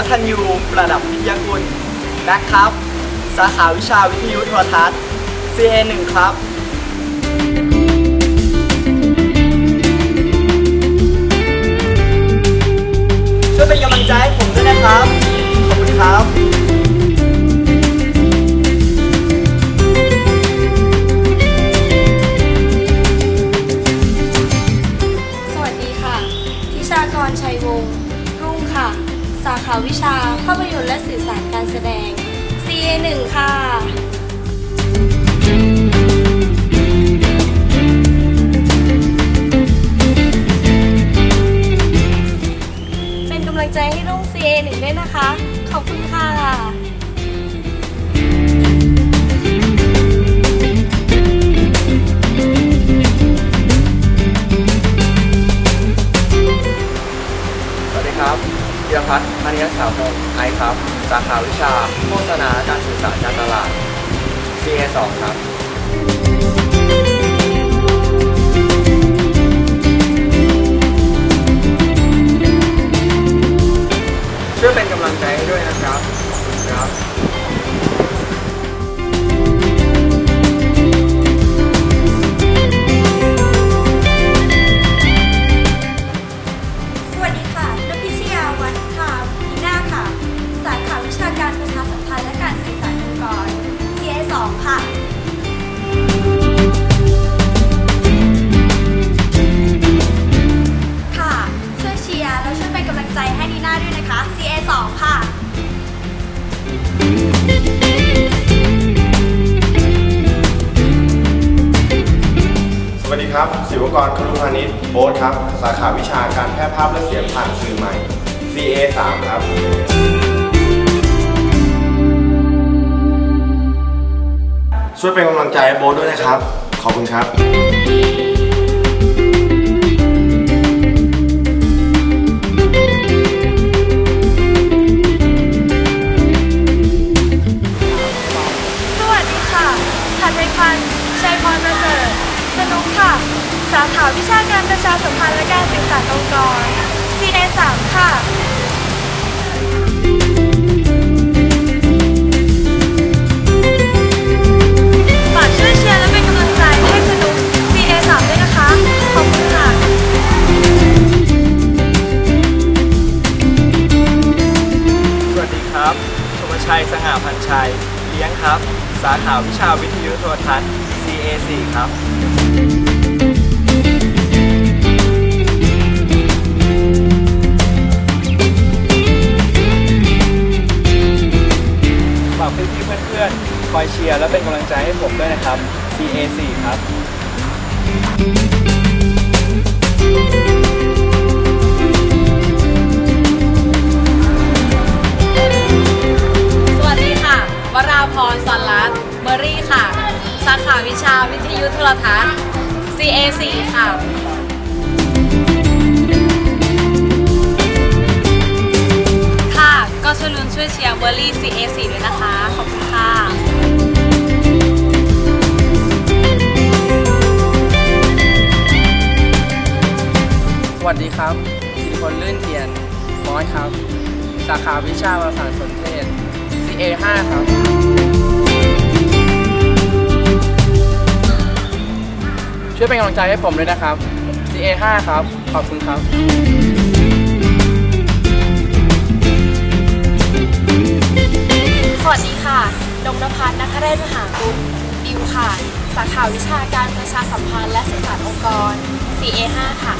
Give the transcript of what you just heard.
วัฒนยูประดับวิทยากุลนะครับ สาขาวิชาวิทยุโทรทัศน์ CA 1 ครับ ช่วยเป็นกำลังใจให้ผมด้วยนะครับ ขอบคุณครับาขาวิชาภาพยนตร์และสื่อสารการแสดง CA 1 ค่ะ ธีรพัฒน์พานิยสาวพงศ์ไอครับ สาขาวิชา โฆษณา การสื่อสารการตลาด CA 2 ครับ 2 ค่ะค่ะช่วยเชียร์แล้วช่วยเป็นกำลังใจให้นีน่าด้วยนะคะ CA 2ค่ะสวัสดีครับ ศิวกรครุพานิชโบ๊ทครับ สาขาวิชาการแพร่ภาพและเสียงผ่านสื่อใหม่ CA 3ครับ ช่วยเป็นกำลังใจให้โบทด้วยนะครับ ขอบคุณครับ สวัสดีค่ะหัตถพันธ์ชัยพรประเสริฐสนุกค่ะ สาขาวิชาการประชาสัมพันธ์และการสื่อสารองค์กร CA 3ค่ะ ชัย เลี้ยงครับ สาขาวิชาวิทยุโทรทัศน์ CA4 ครับ ฝากพี่ๆเพื่อนๆ คอยเชียร์และเป็นกำลังใจให้ผมด้วยนะครับ CA4 ครับ วราพรสันรัตน์เมอรี่ค่ะ สาขาวิชาวิทยุโทรทัศน์ CA4 ค่ะ ค่ะ ก็ช่วยลุ้นช่วยเชียร์เบอรี่ CA4 ด้วยนะคะ ขอบคุณค่ะสวัสดีครับสิริพลลื่นเทียนมอสครับ สาขาวิชาภาษาสนเทศ A5 ครับ ช่วยเป็นกำลังใจให้ผมด้วยนะครับ CA 5 ครับ ขอบคุณครับสวัสดีค่ะ นงนภัสนักเรศมหากุลดิวค่ะ สาขาวิชาการประชาสัมพันธ์และสื่อสารองค์กร CA 5 ค่ะ